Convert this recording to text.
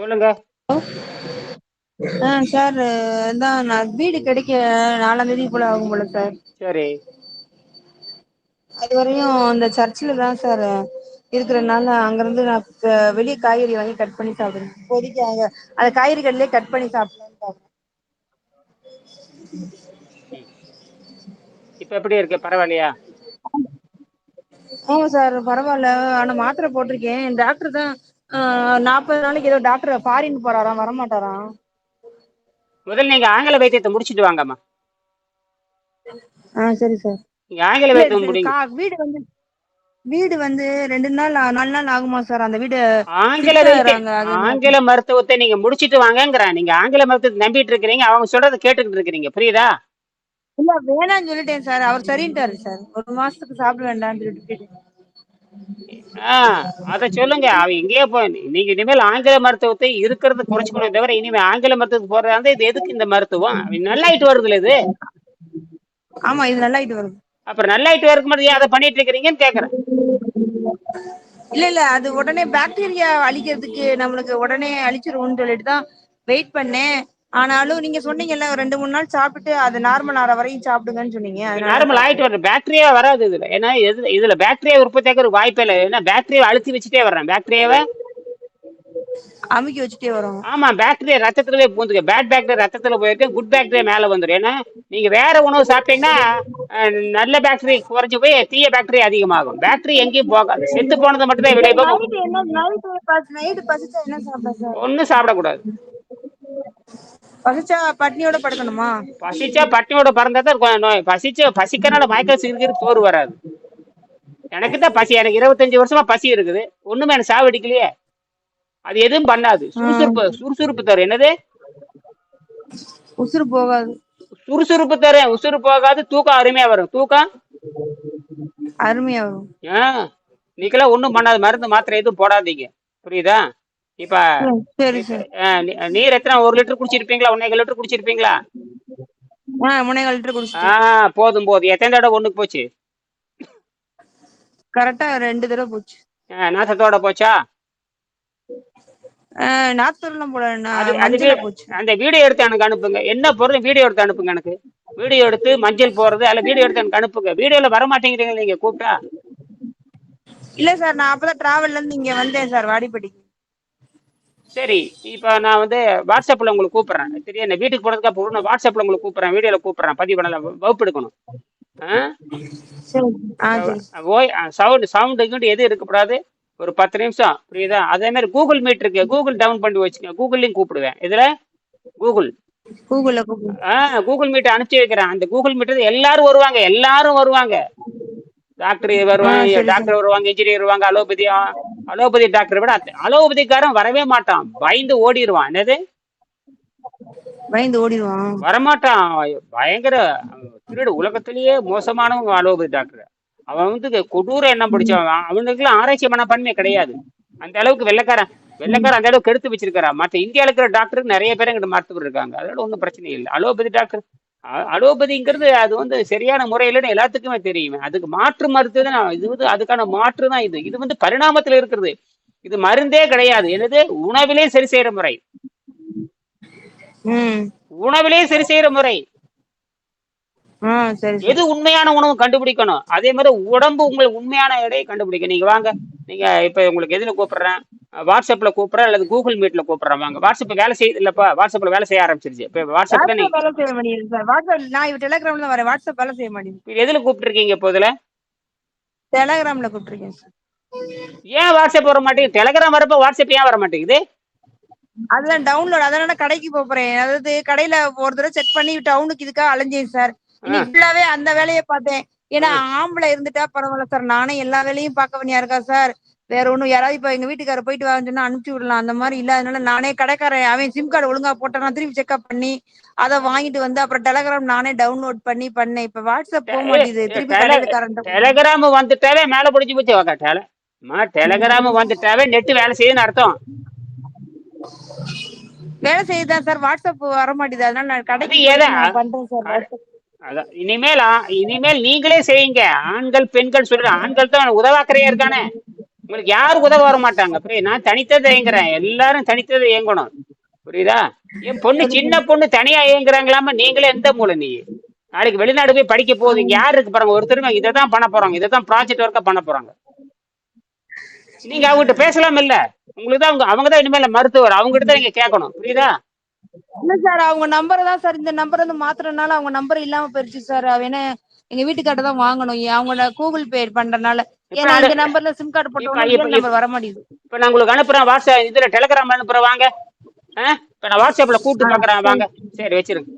சொல்லுங்க. ஆ சார் அதான் நான் வீடு கிடைக்க நாலாம் தேதி போல ஆகும் போல சார். சரி. அது வரையும் இந்த சர்ச்சில் தான் சார் இருக்கிறனால அங்கிருந்து நான் வெளியே காய்கறி வாங்கி கட் பண்ணி சாப்பிடுறேன். இப்போதைக்கு அங்க அந்த காய்கறி கடையிலே கட் பண்ணி சாப்பிடலாம்னு பாக்குறேன். இப்ப எப்படி இருக்கு? பரவாயில்லையா? ஆமா சார் பரவாயில்ல. ஆனா மாத்திரை போட்டிருக்கேன். டாக்டர் தான் நாற்பது நாளைக்கு ஏதோ டாக்டர் ஃபாரின் போறாராம் வரமாட்டாராம். முதல்ல நீங்க ஆங்கில வைத்தியத்தை முடிச்சிட்டு வாங்கம்மா. ஆ சரி சார். நீங்க ஆங்கில வைத்தியம் முடிங்க. வீடு வந்து வீடு வந்து ரெண்டு நாள் நாலு நாள் ஆகுமா சார்? அந்த வீடு ஆங்கில ஆங்கில மருத்துவத்தை நீங்க முடிச்சிட்டு வாங்கங்கிறேன் நீங்க ஆங்கில மருத்துவத்தை நம்பிட்டு இருக்கிறீங்க. அவங்க சொல்றதை கேட்டுக்கிட்டு இருக்கிறீங்க. புரியுதா? இல்ல வேணாம்னு சொல்லிட்டேன் சார். அவர் சரின்ட்டாரு சார். ஒரு மாசத்துக்கு சாப்பிட வேண்டாம்னு சொல்லிட்டு அத சொல்லுங்க. அவ எங்கேயோ போ நீங்க இனிமேல் ஆங்கில மருத்துவத்தை இருக்கிறத குறைச்சிக்கணும் தவிர இனிமே ஆங்கில மருத்துவத்துக்கு போறதா இருந்தா இது எதுக்கு இந்த மருத்துவம்? நல்லாயிட்டு வருதுல இது. ஆமா இது நல்லா இது வருது. அப்புறம் நல்லாயிட்டு மட்டும் ஏன் அதை பண்ணிட்டு இருக்கிறீங்கன்னு கேக்குறேன். இல்ல இல்ல அது உடனே பாக்டீரியா அழிக்கிறதுக்கு நம்மளுக்கு உடனே அழிச்சிருவோம்னு சொல்லிட்டு தான் வெயிட் பண்ணேன். ஆனாலும் நீங்க சொன்னீங்கல்ல ரெண்டு மூணு நாள் சாப்பிட்டு அது நார்மல் ஆற வரையும் சாப்பிடுங்கன்னு சொன்னீங்க. நார்மல் ஆயிட்டு வருது பாக்டீரியா வராது இதுல. ஏன்னா இதுல பாக்டீரியா உற்பத்தி ஆகிற வாய்ப்பே இல்லை. ஏன்னா பாக்டீரியா அழுத்தி வச்சுட்டே வர்றேன் பாக்டீரியாவை அமுக்கி வச்சுட்டே வரும். ஆமா பாக்டீரியா ரத்தத்திலே பூந்துக்க பேட் பாக்டீரியா ரத்தத்துல போயிருக்கு குட் பாக்டீரியா மேல வந்துடும் ஏன்னா நீங்க வேற உணவு சாப்பிட்டீங்கன்னா நல்ல பாக்டீரியா குறைஞ்சு போய் தீய பாக்டீரியா அதிகமாகும். பாக்டீரியா எங்கேயும் போகாது. செத்து போனதை மட்டும் தான் சாப்பிட சார்? ஒன்றும் சாப்பிடக்கூடாது. பசிச்சா பட்னியோட படுக்கணுமா? பசிச்சா பட்டியோட பறந்தா தான் நோய். பசிச்சு பசிக்கனால மயக்கம் சிரிக்கிறது சோறு வராது. எனக்கு தான் பசி. எனக்கு இருபத்தஞ்சு வருஷமா பசி இருக்குது. ஒண்ணுமே எனக்கு சாவடிக்கலையே அது எதுவும் பண்ணாது. சுறுசுறுப்பு சுறுசுறுப்பு தரும். என்னது? உசுறு போகாது. சுறுசுறுப்பு தரும். உசுறு போகாது. தூக்கம் அருமையா வரும். தூக்கம்? அருமையா வரும். ஆ. நீக்கெல்லாம் ஒண்ணும் பண்ணாது. மருந்து மாத்திரை எதுவும் போடாதீங்க. புரியுதா? இப்ப நீர் எத்தனை ஒரு லிட்டர் குடிச்சிருப்பீங்களா? ஒன்னே லிட்டர் குடிச்சிருப்பீங்களா? முனைகள் லிட்டர் குடிச்சிட்டு ஆ போதும் போதும். எத்தனை தடவை ஒண்ணுக்கு போச்சு? கரெக்டா ரெண்டு தடவை போச்சு. நாசத்தோட போச்சு? அந்த வீடியோ எடுத்து எனக்கு அனுப்புங்க. என்ன பொருள் வீடியோ எடுத்து அனுப்புங்க எனக்கு? வீடியோ எடுத்து மஞ்சள் போறது அல்ல வீடியோ எடுத்து எனக்கு அனுப்புங்க. வீடியோல வர மாட்டேங்கிறீங்க நீங்க கூப்பிட்டா? இல்ல சார் நான் அப்பதான் டிராவல்ல இருந்து இங்க வந்தேன் சார் வாடிப்பட்டிக்கு. சரி இப்போ நான் வந்து வாட்ஸ்அப்ல உங்களுக்கு கூப்பிடுறேன். சரியா நான் வீட்டுக்கு போனதுக்கு அப்புறம் நான் வாட்ஸ்அப்ல உங்களுக்கு கூப்பிடுறேன் வீடியோல கூப்பிடுறேன் பதிவு பண்ணல வகுப்பு எடுக்கணும் ஓய் சவுண்ட் சவுண்டு கிட்ட எதுவும் இருக்கக்கூடாது. ஒரு பத்து நிமிஷம் புரியுதா? அதே மாதிரி கூகுள் மீட் இருக்கு. கூகுள் டவுன் பண்ணி வச்சுங்க கூகுள்லையும் கூப்பிடுவேன். இதுல கூகுள் கூகுள் ஆ கூகுள் மீட் அனுப்பிச்சு வைக்கிறேன். அந்த கூகுள் மீட் எல்லாரும் வருவாங்க. எல்லாரும் வருவாங்க. டாக்டர் வருவாங்க டாக்டர் வருவாங்க இன்ஜினியர் வருவாங்க அலோபதி அலோபதி டாக்டர் விட அலோபதிக்காரன் வரவே மாட்டான். பயந்து ஓடிடுவான் என்னது? பயந்து ஓடிடுவான் வரமாட்டான். பயங்கர திருடு. உலகத்திலேயே மோசமானவங்க அலோபதி டாக்டர் அவன் வந்து கொடூர எண்ணம் பிடிச்சவன். அவனுக்குலாம் ஆராய்ச்சி மனப்பான்மை கிடையாது. அந்த அளவுக்கு வெள்ளைக்காரன் வெள்ளைக்காரன் அந்த அளவுக்கு எடுத்து வச்சிருக்காரா மற்ற இந்தியாவில் இருக்கிற டாக்டருக்கு நிறைய பேர் எங்கிட்ட மருத்துவர் இருக்காங்க. அதோட ஒன்றும் பிரச்சனை இல்லை. அலோபதி டாக்டர் அலோபதிங்கிறது அது வந்து சரியான முறையிலன்னு எல்லாத்துக்குமே தெரியுமே. அதுக்கு மாற்று மருத்துவம் தான் இது வந்து அதுக்கான மாற்று தான் இது. இது வந்து பரிணாமத்தில் இருக்கிறது. இது மருந்தே கிடையாது. என்னது? உணவிலே சரி செய்யற முறை. உணவிலே சரி செய்யற முறை. எது உண்மையான உணவு கண்டுபிடிக்கணும்? அதே மாதிரி உடம்பு உங்களுக்கு உண்மையான எடையை கண்டுபிடிக்க. நீங்க வாங்க. நீங்க இப்ப உங்களுக்கு எதுல கூப்பிடுறேன்? வாட்ஸ்அப்ல கூப்பிடுறேன் அல்லது கூகுள் மீட்ல கூப்பிடுறேன். வாங்க. வாட்ஸ்அப் வேலை செய்யுது இல்லப்பா? வாட்ஸ்அப்ல வேலை செய்ய ஆரம்பிச்சிருச்சு. இப்ப வாட்ஸ்அப் தான் வாட்ஸ்அப் வேலை செய்ய மாட்டேங்குது சார். வாட்ஸ்அப் நான் இப்ப டெலிகிராம்ல வரேன். வாட்ஸ்அப் வேலை செய்ய மாட்டேங்குது. நீங்க எதுல கூப்பிட்டுருக்கீங்க இப்போ இதுல? டெலிகிராம்ல கூப்பிட்டுருக்கேன் சார். ஏன் வாட்ஸ்அப் வர மாட்டேங்குது? டெலகிராம் வரப்ப வாட்ஸ்அப் ஏன் வர மாட்டேங்குது? அதெல்லாம் டவுன்லோட் அதனால கடைக்கு போறேன். அதாவது கடையில ஒரு தடவை செக் பண்ணி டவுனுக்கு இதுக்காக அலைஞ்சேன் சார். ஃபுல்லாவே அந்த வேலையை பார்த்தேன். ஏன்னா ஆம்பளை இருந்துட்டா பரவாயில்ல சார். நானே எல்லா வேலையும் பார்க்க வேண்டியா இருக்கா சார்? வேற ஒண்ணும் யாராவது இப்ப எங்க வீட்டுக்காரர் போயிட்டு வாங்கன்னு சொன்னா அனுப்பிச்சு விடலாம். அந்த மாதிரி இல்லாதனால நானே கடைக்காரன் அவன் சிம் கார்டு ஒழுங்கா போட்டானா திருப்பி செக்அப் பண்ணி அதை வாங்கிட்டு வந்து அப்புறம் டெலகிராம் நானே டவுன்லோட் பண்ணி பண்ணேன். இப்ப வாட்ஸ்அப் போக மாட்டேங்குது. திருப்பி டெலகிராம் வந்துட்டாவே மேல பிடிச்சி போச்சு வாக்கா டெல அம்மா, டெலகிராம் வந்துட்டாவே நெட் வேலை செய்யுதுன்னு அர்த்தம். வேலை செய்யுதான் சார்? வாட்ஸ்அப் வர மாட்டேங்குது. அதனால நான் கடைக்கு பண்றேன் சார். இனிமேல் இனிமேல் நீங்களே செய்யுங்க. ஆண்கள் பெண்கள் சொல்ற ஆண்கள் தான் உதவாக்கரையா இருக்கானே உங்களுக்கு யாரும் உதவ வர மாட்டாங்க புரியுது நான் தனித்ததை இயங்குறேன். எல்லாரும் தனித்ததை இயங்கணும். புரியுதா? என் பொண்ணு சின்ன பொண்ணு தனியா இயங்குறாங்களாம? நீங்களே எந்த மூல நீ நாளைக்கு வெளிநாடு போய் படிக்க போகுது. இங்க யாரு இருக்கு பாருங்க? ஒருத்தருமே இதை தான் பண்ண போறாங்க. இதை தான் ப்ராஜெக்ட் ஒர்க்கா பண்ண போறாங்க. நீங்க அவங்ககிட்ட பேசலாம் இல்ல உங்களுக்கு தான் அவங்க அவங்க தான் இனிமேல் மருத்துவர். அவங்ககிட்ட தான் நீங்க கேட்கணும். புரியுதா? இல்ல சார் அவங்க நம்பரை தான் சார் இந்த நம்பர் வந்து மாத்துறதுனால அவங்க நம்பர் இல்லாம போயிருச்சு சார் என்ன எங்க வீட்டுக்கார்ட்ட தான் வாங்கணும். அவங்க கூகுள் பே பண்றதுனால. ஏன்னா இந்த நம்பர்ல சிம் கார்டு போட்டோம் நம்பர் வர மாட்டேங்குது. இப்ப நான் உங்களுக்கு அனுப்புறேன். வாட்ஸ்அப் இதுல டெலிகிராம் அனுப்புறேன். வாங்க? இப்ப நான் வாட்ஸ்அப்ல கூப்பிட்டு பாக்குறேன். வாங்க. சரி வச்சிருங்க.